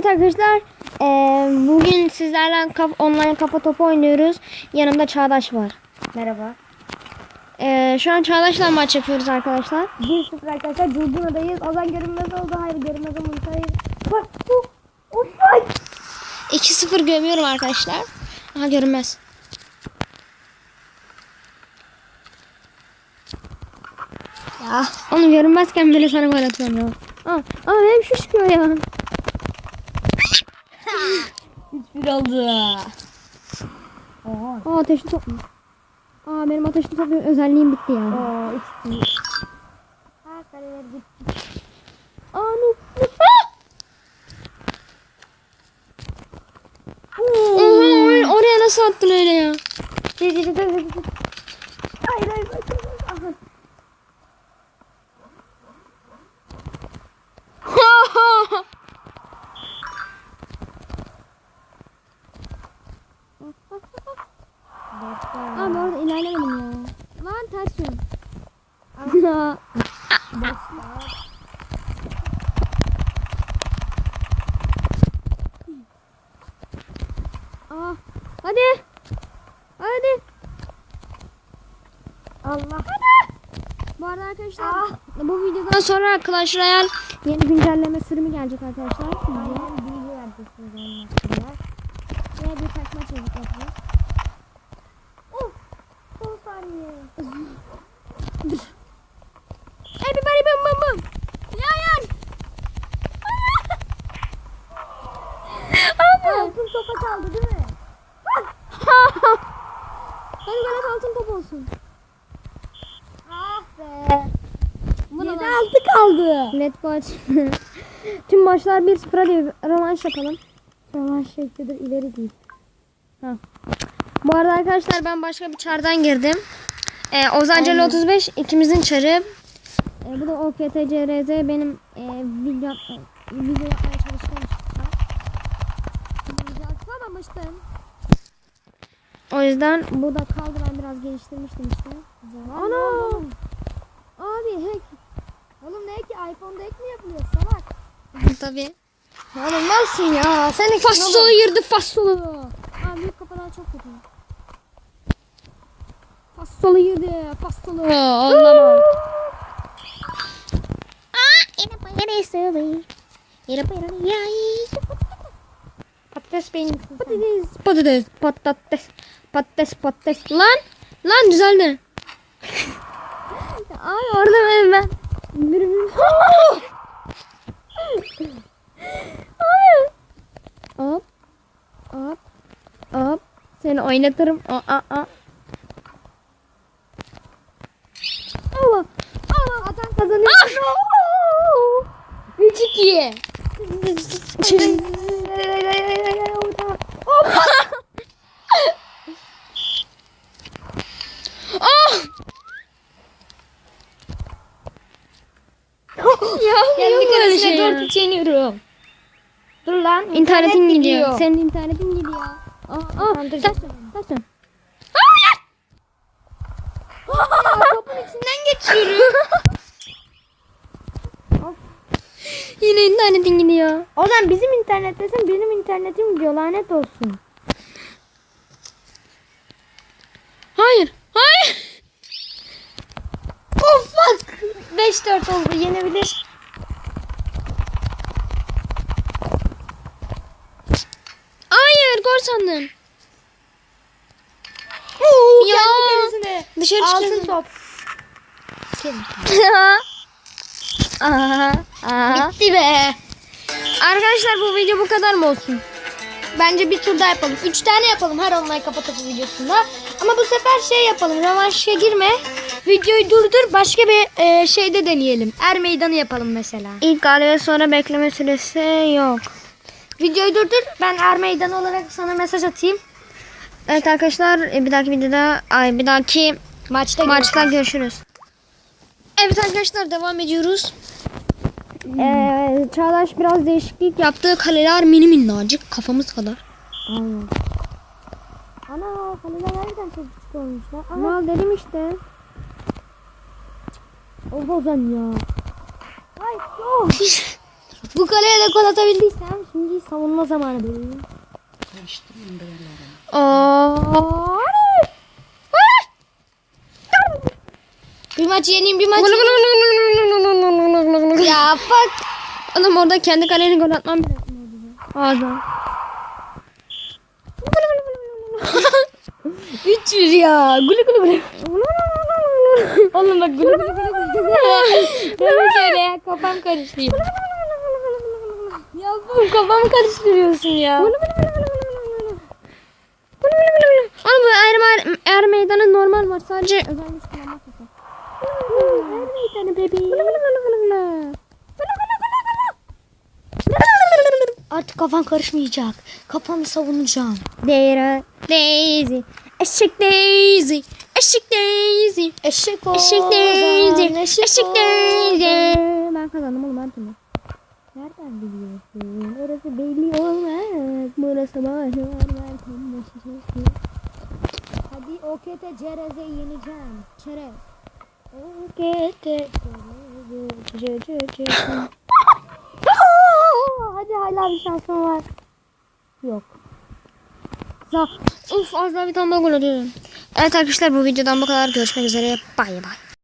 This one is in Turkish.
Evet arkadaşlar eee, bugün sizlerle kaf- online kafa topu oynuyoruz. Yanımda Çağdaş var. Merhaba. Eee, şu an Çağdaş'la maç yapıyoruz arkadaşlar. 1-0 arkadaşlar Curcuna'dayız. Ozan görünmez oldu. Hayır görünmez oldu. Hayır. Bak bu. Offside. 2-0 gömüyorum arkadaşlar. Aha görünmez. Ya onu görünmezken bile sana gol atıyorum ya. Aa, aa benim şu çıkıyor ya. 3-1 oldu. Oha. Aa ateşli top? Aa benim ateşli top özelliğim bitti ya. Oo 3-1. Ha kaleler gitti. Aa noob. noob. Oha oraya nasıl attın öyle ya? Hayır hayır. hayır. Aha. Aa bu arada ilerlemedim ya. Lan ters yön. Ya. Aa, hadi. Hadi. Allah. Bu arada arkadaşlar bu videodan sonra Clash Royale yeni güncelleme sürümü gelecek arkadaşlar. Aynen bilgi vereceksiniz hakkında. Ve birkaç maç yapacağız. Topa çaldı değil mi? Hadi bana altın top olsun. Ah be. Bu da 7 var. 6 kaldı. Let go aç. Tüm maçlar 1-0 hadi rövanş yapalım. Rövanş şeklidir ileri değil. Ha. Bu arada arkadaşlar ben başka bir çardan girdim. Ee, Ozanceli 35 ikimizin çarı. Ee, bu da OKTCRZ benim e, video, yapma, video O yüzden bu da kaldı ben biraz geliştirmiştim işte. Ana! Abi hack. Oğlum ne ki iPhone'da ek mi yapılıyor salak? Tabii. Oğlum nasıl ya? Sen ek Fasolu yırdı fasolu. Aa büyük kafalar çok kötü. Fasolu yırdı fasolu. Anlamam. Aa yine bayarı sığdı. Yine bayarı yay. Patates peyniri. Patates patates patates patates patates. Lan lan düzeldi. Ay orada ben ben. Birbirimiz. Hop. Hop. Hop. Seni oynatırım. Aa, aa, aa. Allah. Allah. Atan kazanıyor. Ah! 3-2. Ah! Ya Kendi böyle şey ya. 4 yeniyorum. Dur lan. İnternetin internet gidiyor. Senin internetin gidiyor. Aa, aa, Tamam, ters dön, ters dön. Ya, topun içinden geçiyorum. Yine internetin gidiyor. O zaman bizim internettesin benim internetim gidiyor lanet olsun. Hayır. Hayır. Oh fuck. 5-4 oldu yenebilir. Hayır gol sandım. Oo, Ya. Dışarı Altın top. Aha. Aha. Bitti be. Arkadaşlar bu video bu kadar mı olsun? Bence bir tur daha yapalım. 3 tane yapalım her online kapatıcı videosunda. Ama bu sefer şey yapalım. Rövanşa girme. Videoyu durdur. Başka bir e, şeyde deneyelim. Er meydanı yapalım mesela. İlk galibiyet sonra bekleme süresi yok. Videoyu durdur. Ben er meydanı olarak sana mesaj atayım. Evet arkadaşlar e, bir dahaki videoda ay bir dahaki Maçta maçta görüşürüz. Evet arkadaşlar devam ediyoruz. Ee, Çağdaş biraz değişiklik yaptı. Kaleler mini minnacık kafamız kadar. Aynen. Ana kaleler nereden çok küçük olmuşlar. Ana. Dedim işte. O Ozan ya. Ay yok. Bu kaleye de gol atabildiysem savunma zamanı benim. Karıştırmayın buraları. Aa, Bir maç yeneyim bir maç yeneyim. ya fuck. Oğlum orada kendi kaleni gol atmam bile. Ağzına. 300 ya. Gülü gülü gülü. Oğlum bak gülü gülü gülü. Deme şöyle ya kafam karıştırıyor. Ya bu kafamı karıştırıyorsun ya. Oğlum bu er, er meydanı normal var. Sadece özel güç kullanmak yasak. Er meydanı bebeğim. Artık kafan karışmayacak. Kafanı savunacağım. Dera Daisy. Eşek Daisy. Eşek Daisy. Eşek ol. Eşek Daisy. Eşek. Daisy. Ben kazandım oğlum her türlü. Nereden biliyorsun? Orası belli olmaz. Burası başı var. Hadi OKT Cerez'e yeneceğim. Çerez. OKT Hadi hala bir şansım var. Yok. Za Uf az daha bir tane daha gol atıyorum. Evet arkadaşlar bu videodan bu kadar. Görüşmek üzere. Bay bay.